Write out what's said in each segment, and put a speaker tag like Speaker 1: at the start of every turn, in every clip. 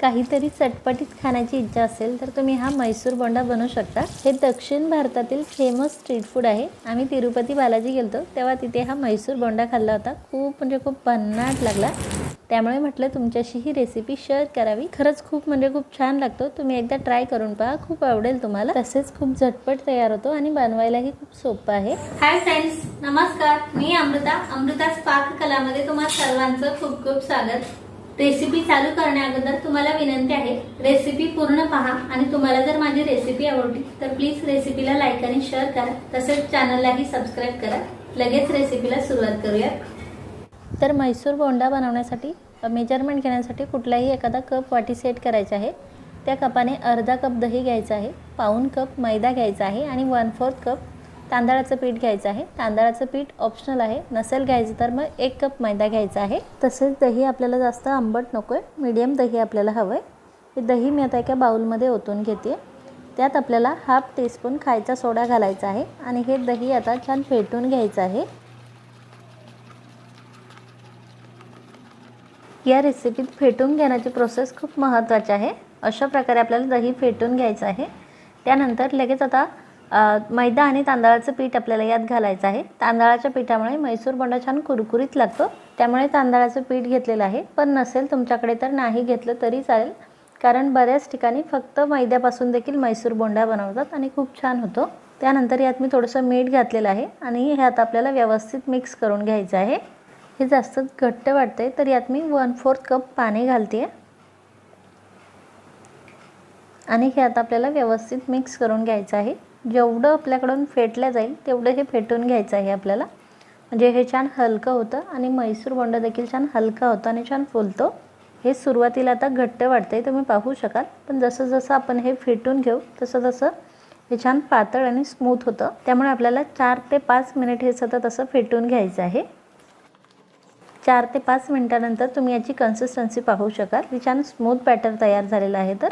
Speaker 1: काहीतरी चटपटीत खाण्याची इच्छा असेल तर तुम्ही हा मैसूर बोंडा बनवू शकता. हे दक्षिण भारतातील फेमस स्ट्रीट फूड आहे. आम्ही तिरुपती बालाजी गेलतो तेव्हा तिथे हा म्हैसूर बोंडा खाल्ला होता. खूप म्हणजे खूप भन्नाट लागला. त्यामुळे म्हटलं तुमच्याशी ही रेसिपी शेअर करावी. खरंच खूप म्हणजे खूप छान लागतो. तुम्ही एकदा ट्राय करून पहा खूप आवडेल तुम्हाला. तसेच खूप झटपट तयार होतो आणि बनवायलाही खूप सोपं आहे.
Speaker 2: हाय फ्रेंड्स नमस्कार. मी अमृता. अमृता पाककलामध्ये तुम्हाला सर्वांचं खूप खूप स्वागत. रेसिपी चालू करण्याअगोदर तुम्हाला विनंती आहे रेसिपी पूर्ण पहा आणि तुम्हाला जर माझी रेसिपी आवडली तर प्लीज रेसिपीला लाईक आणि शेअर करा. तसेच चॅनललाही सबस्क्राईब करा. लगेच रेसिपीला सुरुवात करूया
Speaker 1: तर म्हैसूर बोंडा बनवण्यासाठी मेजरमेंट घेण्यासाठी कुठलाही एखादा कप वाटी सेट करायचा आहे. त्या कपाने अर्धा कप दही घ्यायचं आहे पाऊण कप मैदा घ्यायचा आहे आणि वन फोर्थ कप तांदळाचं पीठ घ्यायचं आहे. तांदळाचं पीठ ऑप्शनल आहे. नसेल घ्यायचं तर मग एक कप मैदा घ्यायचा आहे. तसेच दही आपल्याला जास्त आंबट नको आहे मीडियम दही आपल्याला हवं आहे हे दही मी आता एका बाऊलमध्ये ओतून घेते. त्यात आपल्याला हाफ टीस्पून खायचा सोडा घालायचा आहे. आणि हे दही आता छान फेटून घ्यायचं आहे. या रेसिपीत फेटून घेण्याची प्रोसेस खूप महत्त्वाची आहे. अशा प्रकारे आपल्याला दही फेटून घ्यायचं आहे. त्यानंतर लगेच आता मैदा आणि तांदळाचं पीठ आपल्याला यात घालायचं आहे. तांदळाच्या पिठामुळे मैसूर बोंडा छान कुरकुरीत लागतो. त्यामुळे तांदळाचं पीठ घेतलेलं आहे. पण नसेल तुमच्याकडे तर नाही घेतलं तरी चालेल. कारण बऱ्याच ठिकाणी फक्त मैद्यापासून देखील मैसूर बोंडा बनवतात आणि खूप छान होतो. त्यानंतर यात मी थोडंसं मीठ घातलेलं आहे आणि ह्यात आपल्याला व्यवस्थित मिक्स करून घ्यायचं आहे. हे जास्त घट्ट वाटते तर यात मी वन फोर्थ कप पाणी घालते आणि हे आता आपल्याला व्यवस्थित मिक्स करून घ्यायचं आहे. जेवढं आपल्याकडून फेटलं जाईल तेवढं हे फेटून घ्यायचं आहे आपल्याला. म्हणजे हे छान हलकं होतं आणि मैसूर बोंड देखील छान हलका होतो आणि छान फुलतो. हे सुरुवातीला आता घट्ट वाटतंय तुम्ही पाहू शकाल. पण जसं जसं आपण हे फेटून घेऊ तसं तसं हे छान पातळ आणि स्मूथ होतं. त्यामुळे आपल्याला चार ते पाच मिनिट हे सतत असं फेटून घ्यायचं आहे. चार ते पाच मिनटानंतर तुम्ही याची कन्सिस्टन्सी पाहू शकाल. ही छान स्मूथ बॅटर तयार झालेला आहे तर.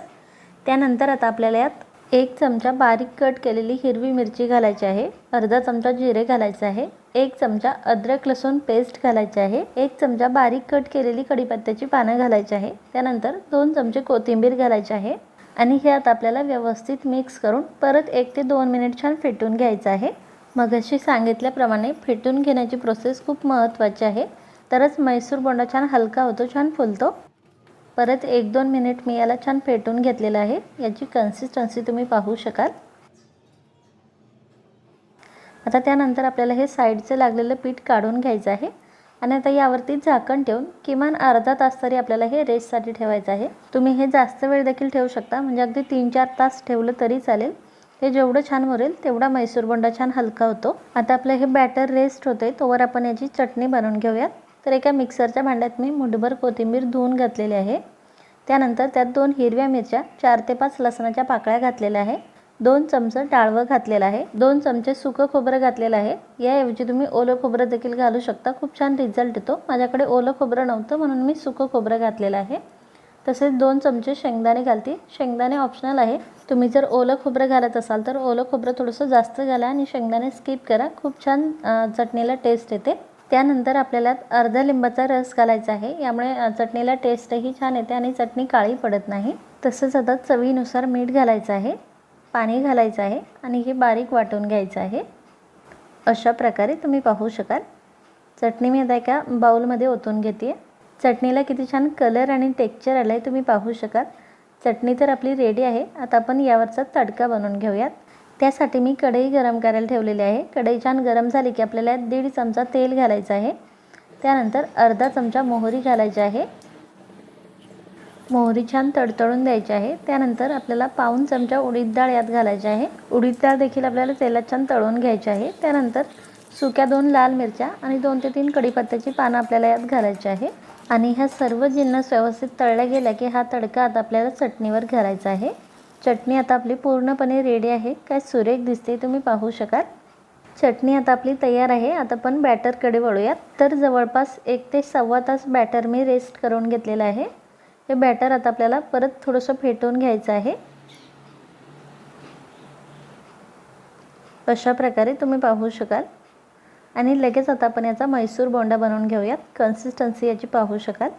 Speaker 1: त्यानंतर आता आपल्याला यात एक चमचा बारीक कट केलेली हिरवी मिरची घालायची आहे अर्धा चमचा जिरे घालायचे आहे एक चमचा अद्रक लसूण पेस्ट घालायची आहे एक चमचा बारीक कट केलेली कढीपत्त्याची पानं घालायची आहे त्यानंतर दोन चमचे कोथिंबीर घालायचे आहे आणि हे आता आपल्याला व्यवस्थित मिक्स करून परत एक ते दोन मिनिट छान फेटून घ्यायचं आहे. मगाशी सांगितल्याप्रमाणे फेटून घेण्याची प्रोसेस खूप महत्त्वाची आहे. तरच मैसूर बोंडा छान हलका होतो छान फुलतो. परत एक दोन मिनिट मी याला छान फेटून घेतलेलं आहे. याची कन्सिस्टन्सी तुम्ही पाहू शकाल. आता त्यानंतर आपल्याला हे साईडचं लागलेलं पीठ काढून घ्यायचं आहे. आणि आता यावरती झाकण ठेवून किमान अर्धा तास तरी आपल्याला हे रेस्टसाठी ठेवायचं आहे. तुम्ही हे जास्त वेळ देखील ठेवू शकता. म्हणजे अगदी तीन चार तास ठेवलं तरी चालेल. हे जेवढं छान मुरेल तेवढा मैसूर बोंडा छान हलका होतो. आता आपलं हे बॅटर रेस्ट होते तोवर आपण याची चटणी बनवून घेऊयात. तर एका मिक्सरच्या भांड्यात मी मुठभर कोथिंबीर धुवून घातलेली आहे. त्यानंतर त्यात दोन हिरव्या मिरच्या चार ते पाच लसणाच्या पाकळ्या घातलेल्या आहे. दोन चमचं डाळवं घातलेलं आहे. दोन चमचे सुकं खोबरं घातलेलं आहे. याऐवजी तुम्ही ओलं खोबरं देखील घालू शकता. खूप छान रिझल्ट येतो. माझ्याकडे ओलं खोबरं नव्हतं म्हणून मी सुकं खोबरं घातलेलं आहे. तसेच दोन चमचे शेंगदाणे घालते. शेंगदाणे ऑप्शनल आहे. तुम्ही जर ओलं खोबरं घालत असाल तर ओलं खोबरं थोडंसं जास्त घाला आणि शेंगदाणे स्किप करा. खूप छान चटणीला टेस्ट येते. त्यानंतर आपल्याला अर्धा लिंबाचा रस घालायचा आहे. यामुळे चटणीला टेस्टही छान येते आणि चटणी काळी पडत नाही. तसंच आता चवीनुसार मीठ घालायचं आहे पाणी घालायचं आहे आणि हे बारीक वाटून घ्यायचं आहे. अशा प्रकारे तुम्ही पाहू शकाल. चटणी मी आता एका बाऊलमध्ये ओतून घेते चटणीला किती छान कलर आणि टेक्स्चर आलं आहे तुम्ही पाहू शकाल. चटणी तर आपली रेडी आहे. आता आपण यावरचा तडका बनवून घेऊयात. त्यासाठी मी कढई गरम करायला ठेवलेली आहे. कढई छान गरम झाली की आपल्याला दीड चमचा तेल घालायचं आहे. त्यानंतर अर्धा चमचा मोहरी घालायची आहे. मोहरी छान तडतडून द्यायची आहे. त्यानंतर आपल्याला पाऊन चमचा उडीद डाळ यात घालायची आहे. उडीद डाळ देखील आपल्याला तेलात छान तळून घ्यायची आहे. त्यानंतर सुक्या दोन लाल मिरच्या आणि दोन ते तीन कढीपत्त्याची पानं आपल्याला यात घालायची आहे. आणि ह्या सर्व जिन्नस व्यवस्थित तळल्या गेल्या की हा तडका आता आपल्याला चटणीवर घालायचा आहे. चटणी आता आपली पूर्णपणे रेडी आहे. काय सुरेख दिसते तुम्ही पाहू शकाल. चटणी आता आपली तयार आहे. आता आपण बॅटरकडे वळूयात. तर जवळपास एक ते सव्वा तास बॅटर मी रेस्ट करून घेतलेलं आहे. हे बॅटर आता आपल्याला परत थोडंसं फेटून घ्यायचं आहे. अशा प्रकारे तुम्ही पाहू शकाल. आणि लगेच आता आपण याचा मैसूर बोंडा बनवून घेऊयात. कन्सिस्टन्सी याची पाहू शकाल.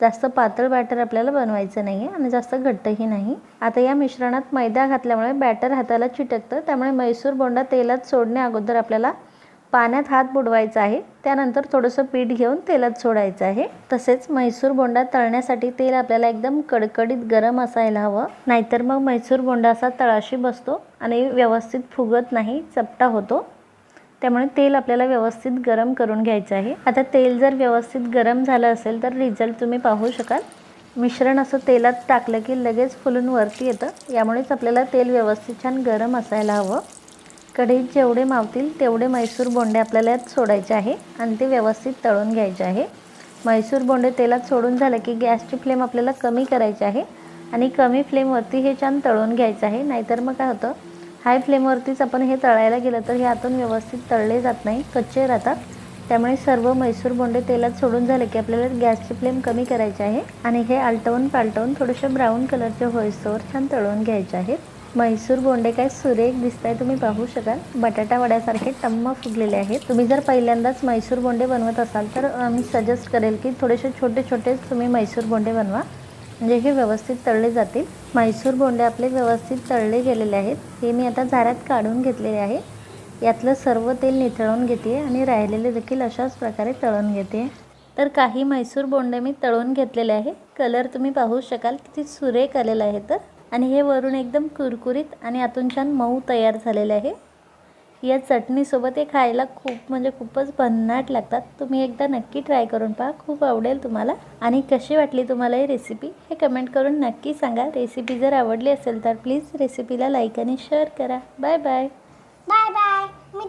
Speaker 1: जास्त पातळ बॅटर आपल्याला बनवायचं नाही आहे आणि जास्त घट्टही नाही. आता या मिश्रणात मैदा घातल्यामुळे बॅटर हाताला चिटकतं त्यामुळे मैसूर बोंडा तेलात सोडण्या अगोदर आपल्याला पाण्यात हात बुडवायचा आहे. त्यानंतर थोडंसं पीठ घेऊन तेलात सोडायचं आहे. तसेच म्हैसूर बोंडा तळण्यासाठी तेल आपल्याला एकदम कडकडीत गरम असायला हवं. नाहीतर मग म्हैसूर बोंडा असा तळाशी बसतो आणि व्यवस्थित फुगत नाही चपटा होतो. त्यामुळे तेल आपल्याला व्यवस्थित गरम करून घ्यायचं आहे. आता तेल जर व्यवस्थित गरम झालं असेल तर रिझल्ट तुम्ही पाहू शकाल. मिश्रण असं तेलात टाकलं की लगेच फुलून वरती येतं. यामुळेच आपल्याला तेल व्यवस्थित छान गरम असायला हवं. कढईत जेवढे मावतील तेवढे मैसूर बोंडे आपल्याला यात सोडायचे आहे आणि ते व्यवस्थित तळून घ्यायचे आहे. मैसूर बोंडे तेलात सोडून झालं की गॅसची फ्लेम आपल्याला कमी करायची आहे आणि कमी फ्लेमवरती हे छान तळून घ्यायचं आहे. नाहीतर मग काय होतं? हाय फ्लेमवरतीच आपण हे तळायला गेलं तर हे आतून व्यवस्थित तळले जात नाही कच्चे राहतात. त्यामुळे सर्व मैसूर बोंडे तेलात सोडून झाले की आपल्याला गॅसची फ्लेम कमी करायची आहे आणि हे आलटवून पालटवून थोडेसे ब्राऊन कलरचे होईस्तोवर छान तळून घ्यायचे आहेत. म्हैसूर बोंडे काय सुरेख दिसत आहे तुम्ही पाहू शकाल. बटाटा वड्यासारखे टम्म फुगलेले आहेत. तुम्ही जर पहिल्यांदाच म्हैसूर बोंडे बनवत असाल तर मी सजेस्ट करेल की थोडेसे छोटे छोटेच तुम्ही म्हैसूर बोंडे बनवा. म्हणजे हे व्यवस्थित तळले जातील. म्हैसूर बोंडे आपले व्यवस्थित तळले गेलेले आहेत. हे मी आता झाऱ्यात काढून घेतलेले आहे. यातलं सर्व तेल निथळून घेते आणि राहिलेले देखील अशाच प्रकारे तळून घेते. तर काही म्हैसूर बोंडे मी तळून घेतलेले आहे. कलर तुम्ही पाहू शकाल किती सुरेख आलेला आहे तर आणि हे वरून एकदम कुरकुरीत आणि आतून छान मऊ तयार झालेले आहे. या चटणीसोबत हे खायला खूप म्हणजे खूपच भन्नाट लागतात. तुम्ही एकदा नक्की ट्राय करून पहा. खूप आवडेल तुम्हाला. आणि कशी वाटली तुम्हाला ही रेसिपी हे कमेंट करून नक्की सांगा. रेसिपी जर आवडली असेल तर प्लीज रेसिपीला लाईक आणि शेअर करा. बाय बाय
Speaker 3: बाय बाय मी